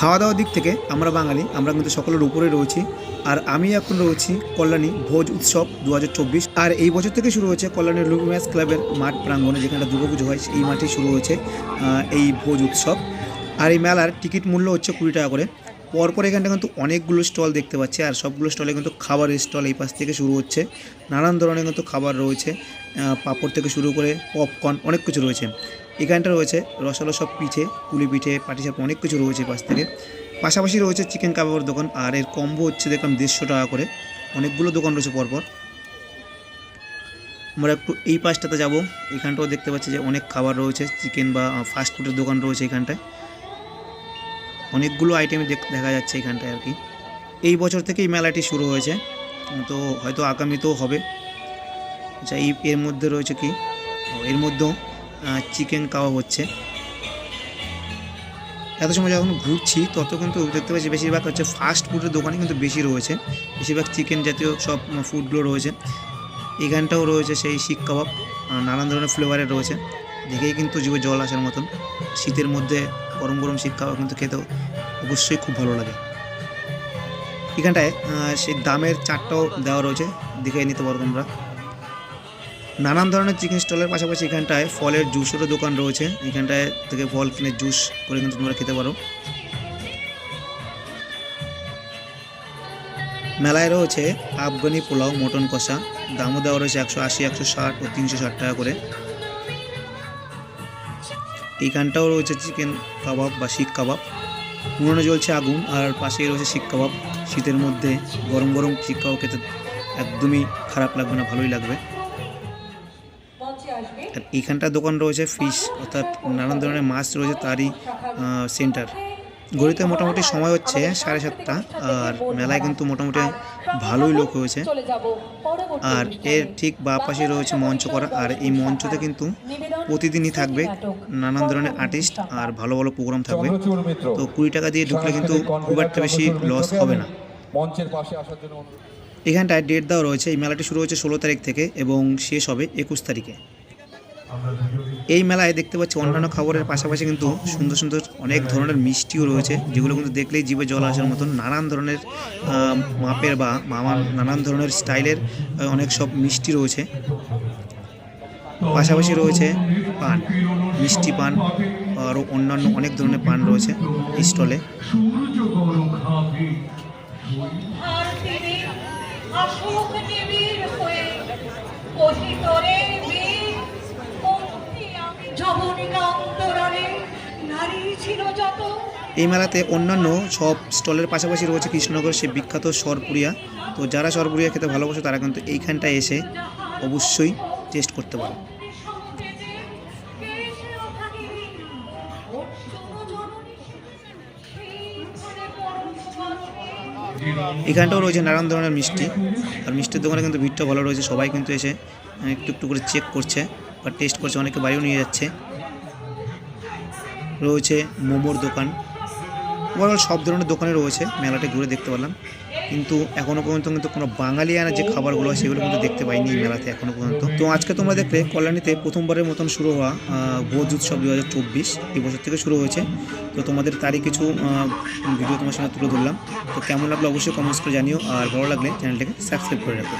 খাওয়া দাওয়ার দিক থেকে আমরা বাঙালি, আমরা কিন্তু সকলের উপরে রয়েছি। আর আমি এখন রয়েছি কল্যাণী ভোজ উৎসব দু হাজার চব্বিশ। আর এই বছর থেকে শুরু হয়েছে কল্যাণীর লুমিয়াস ক্লাবের মাঠ প্রাঙ্গণে, যেখানে দুর্গাপুজো হয় এই মাঠে শুরু হয়েছে এই ভোজ উৎসব। আর এই মেলার টিকিট মূল্য হচ্ছে কুড়ি টাকা করে। পরপর এখানটা কিন্তু অনেকগুলো স্টল দেখতে পাচ্ছি, আর সবগুলো স্টলে কিন্তু খাবারের স্টল এই পাশ থেকে শুরু হচ্ছে। নানান ধরনের কিন্তু খাবার রয়েছে পাপড় থেকে শুরু করে পপকর্ন অনেক কিছু রয়েছে। এখানটা রয়েছে রসালো সব পিঠে, পুলি পিঠে পাটিসাপ অনেক কিছু রয়েছে পাশ থেকে। পাশাপাশি রয়েছে চিকেন কাবাবের দোকান, আর এর কম্বো হচ্ছে দেখলাম দেড়শো টাকা করে। অনেকগুলো দোকান রয়েছে পরপর। আমরা একটু এই পাশটাতে যাব। এখানটাও দেখতে পাচ্ছি যে অনেক খাবার রয়েছে, চিকেন বা ফাস্ট ফুডের দোকান রয়েছে এখানটায়। অনেকগুলো আইটেম দেখা যাচ্ছে এখানটায় আর কি। এই বছর থেকেই মেলাটি শুরু হয়েছে। তো হয়তো আগামীতেও হবে। আচ্ছা এর মধ্যে রয়েছে কি? এর মধ্যেও চিকেন কাবাব হচ্ছে। এত সময় যখন ঘুরছি, তত কিন্তু দেখতে পাচ্ছি বেশিরভাগ হচ্ছে ফাস্ট ফুডের দোকানে কিন্তু বেশি রয়েছে। বেশিরভাগ চিকেন জাতীয় সব ফুডগুলো রয়েছে। এখানটাও রয়েছে সেই শিক কাবাব নানান ধরনের ফ্লেভারের রয়েছে। দেখেই কিন্তু জিভে জল আসার মতন। শীতের মধ্যে গরম গরম শিক খাওয়া কিন্তু খেতেও অবশ্যই খুব ভালো লাগে। এখানটায় সেই দামের চারটাও দেওয়া রয়েছে, দেখে নিতে পারো তোমরা। নানান ধরনের চিকেন স্টলের পাশাপাশি এখানটায় ফলের জুসেরও দোকান রয়েছে। এখানটায় থেকে ফল কিনে জুস করে কিন্তু তোমরা খেতে পারো। মেলায় রয়েছে আফগানি পোলাও, মটন কষা। দামও দেওয়া রয়েছে একশো আশি, একশো ষাট ও তিনশো ষাট টাকা করে। এইখানটাও রয়েছে চিকেন কাবাব বা শিখ কাবাব। উনুনে জ্বলছে আগুন আর পাশেই রয়েছে শিখ কাবাব। শীতের মধ্যে গরম গরম শিখ কাবাব খেতে একদমই খারাপ লাগবে না, ভালোই লাগবে। আর এইখানটার দোকান রয়েছে ফিশ, অর্থাৎ নানান ধরনের মাছ রয়েছে তারই সেন্টার ঘড়িতে মোটামুটি সময় হচ্ছে সাড়ে সাতটা আর মেলায় কিন্তু মোটামুটি ভালোই লোক হয়েছে। আর এর ঠিক বা পাশে রয়েছে মঞ্চ করা আর এই মঞ্চতে কিন্তু প্রতিদিনই থাকবে নানান ধরনের আর্টিস্ট আর ভালো ভালো প্রোগ্রাম থাকবে। তো কুড়ি টাকা দিয়ে ঢুকলে কিন্তু খুব একটা বেশি লস হবে না। মঞ্চের পাশে আসার জন্য এখানটায় ডেট দেওয়া রয়েছে এই মেলাটি শুরু হয়েছে ষোলো তারিখ থেকে এবং শেষ হবে একুশ তারিখে। এই মেলায় দেখতে পাচ্ছি অন্যান্য খাবারের পাশাপাশি কিন্তু সুন্দর সুন্দর অনেক ধরনের মিষ্টিও রয়েছে, যেগুলো কিন্তু দেখলেই জিভে জল আসার মতন নানান ধরনের মাপের বা মামার নানান ধরনের স্টাইলের অনেক সব মিষ্টি রয়েছে। পাশাপাশি রয়েছে পান, মিষ্টি পান, আরও অন্যান্য অনেক ধরনের পান রয়েছে স্টলে। অশোক এই মেলাতে অন্যান্য সব স্টলের পাশাপাশি রয়েছে কৃষ্ণনগর সে বিখ্যাত সরপুরিয়া। তো যারা সরপুরিয়া খেতে ভালোবাসে, তারা কিন্তু এইখানটায় এসে অবশ্যই টেস্ট করতে পারো। এখানটাও রয়েছে নানান ধরনের মিষ্টি। আর মিষ্টির দোকানে কিন্তু ভিড়টা ভালো রয়েছে। সবাই কিন্তু এসে একটু একটু করে চেক করছে। বা টেস্ট করছে, অনেকে বাড়িও নিয়ে যাচ্ছে। রয়েছে মোমোর দোকান। ওভারঅল সব ধরনের দোকানে রয়েছে, মেলাটা ঘুরে দেখতে পারলাম। কিন্তু এখনও পর্যন্ত কিন্তু কোনো বাঙালিয়ানা যে খাবারগুলো হয়, সেগুলো কিন্তু দেখতে পাইনি এই মেলাতে এখনও পর্যন্ত। তো আজকে তোমরা দেখলে কল্যাণীতে প্রথমবারের মতন শুরু হওয়া ভোজ উৎসব দু হাজার চব্বিশ, এই বছর থেকে শুরু হয়েছে। তো তোমাদের তারই কিছু ভিডিও তোমার সঙ্গে তুলে ধরলাম। তো কেমন লাগল অবশ্যই কমেন্টস করে জানিও, আর ভালো লাগলে চ্যানেলটাকে সাবস্ক্রাইব করে রাখো।